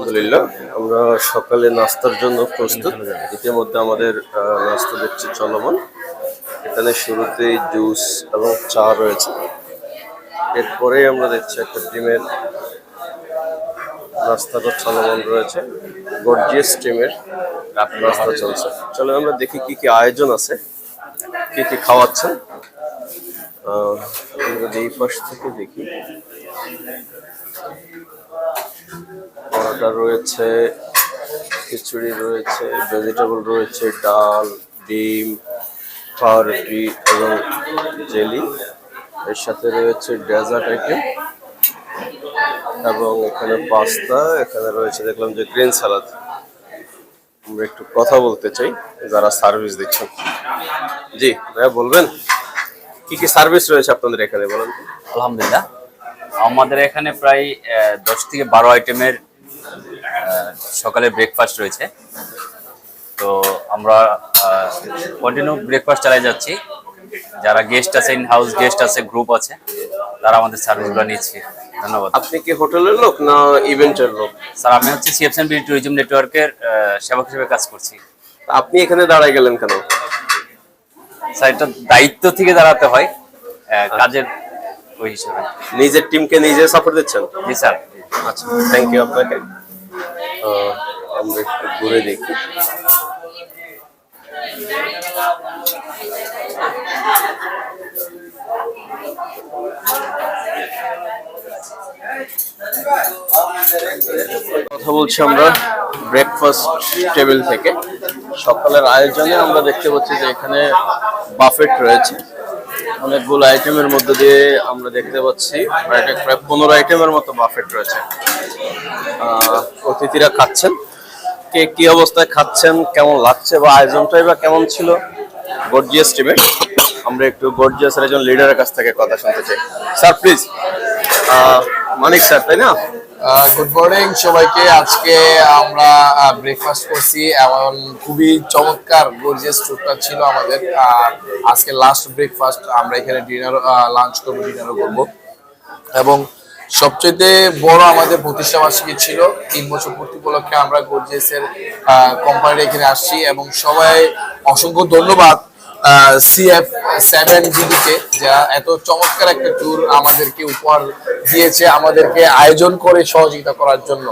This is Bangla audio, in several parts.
আলহামদুলিল্লাহ। আমরা সকালে নাস্তার জন্য প্রস্তুত। ইতিমধ্যে আমাদের নাস্তা দেখছি চলমান। এখানে শুরুতেই জুস এবং চা রয়েছে। এরপরে আমরা দেখছি একটা ডিমের নাস্তাটা চলমান রয়েছে। গর্জিয়াস ডিমের নাস্তা চলছে। চলো আমরা দেখি কি কি আয়োজন আছে, কি কি খাওয়াচ্ছেন। আমরা এই পাশ থেকে দেখি। পরোটা রয়েছে, খিচুড়ি রয়েছে ভেজিটেবল রয়েছে, ডাল, ডিম, পাউরুটি এবং জেলি। এর সাথে রয়েছে ডেজার্ট আইটেম এবং এখানে পাস্তা, এখানে রয়েছে দেখলাম যে গ্রিন সালাদ। আমরা একটু কথা বলতে চাই, যারা সার্ভিস দিচ্ছেন। জি, ভাইয়া বলবেন, কি কি সার্ভিস রয়েছে আপনাদের এখানে বলেন? আলহামদুলিল্লাহ। আমাদের এখানে প্রায় দশ থেকে বারো আইটেমের সকালে ব্রেকফাস্ট রয়েছে। তো আমরা কন্টিনিউ ব্রেকফাস্ট চালিয়ে যাচ্ছি। যারা গেস্ট আছে ইন হাউস গেস্ট আছে গ্রুপ আছে তারা আমাদের সার্ভিসগুলো নিচ্ছে। ধন্যবাদ। আপনি কি হোটেলের লোক না ইভেন্টের লোক? স্যার আমি হচ্ছে সিএফসএন বি ট্যুরিজম নেটওয়ার্কের সেবক হিসেবে কাজ করছি। আপনি এখানে দাঁড়ায় গেলেন কেন? স্যার এটা দায়িত্ব থেকে দাঁড়াতে হয় কাজের ওই হিসেবে। নিজের টিমকে নিজে সাপোর্ট দিচ্ছেন? জি স্যার। আচ্ছা থ্যাংক ইউ আপনাকে। আমরা একটু ঘুরে দেখি। কথা বলছি আমরা ব্রেকফাস্ট টেবিল থেকে। সকালের আয়োজনে আমরা দেখতে পাচ্ছি যে এখানে বাফেট রয়েছে। অনেকগুলো আইটেমের মধ্যে দিয়ে আমরা দেখতে পাচ্ছি। প্রায় পনেরো আইটেমের মতো বাফেট রয়েছে। অতিথিরা খাচ্ছেন। কে কি অবস্থায় খাচ্ছেন, কেমন লাগছে বা আয়োজনটাই বা কেমন ছিল? গর্জিয়াস টিমের আমরা একটু গর্জিয়াসের একজন লিডারের কাছ থেকে কথা শুনতে চাই। স্যার প্লিজ মানিক স্যার তাই না? গুড মর্নিং সবাইকে। আজকে আমরা ব্রেকফাস্ট করছি। এবং খুবই চমৎকার গর্জিয়াস ট্যুরটা ছিল আমাদের। আজকে লাস্ট ব্রেকফাস্ট আমরা এখানে ডিনার লাঞ্চ করব ডিনারও করব। এবং সবচেয়ে বড় আমাদের প্রতিষ্ঠা ছিল। তিন বছর পূর্তি উপলক্ষে আমরা গর্জিয়াসের কোম্পানির এখানে আসছি। এবং সবাই অসংখ্য ধন্যবাদ সিএফ সেভেন জিডিকে যা এত চমৎকার একটা ট্যুর আমাদেরকে উপহার দিয়েছে, আমাদেরকে আয়োজন করে সহযোগিতা করার জন্য।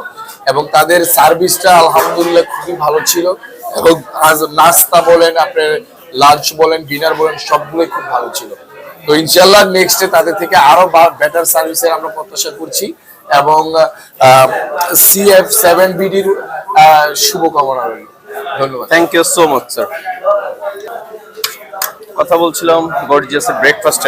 এবং তাদের সার্ভিসটা আলহামদুলিল্লাহ খুবই ভালো ছিল। এবং নাস্তা বলেন, আপনার লাঞ্চ বলেন ডিনার বলেন, সবগুলোই খুব ভালো ছিল। তো ইনশাল্লাহ নেক্সটে তাদের থেকে আরও বেটার সার্ভিসের আমরা প্রত্যাশা করছি। এবং সিএফ সেভেন বিডির শুভকামনা রইল। ধন্যবাদ। Thank you so much sir কথা বলছিলাম গর্জিয়াসের ব্রেকফাস্ট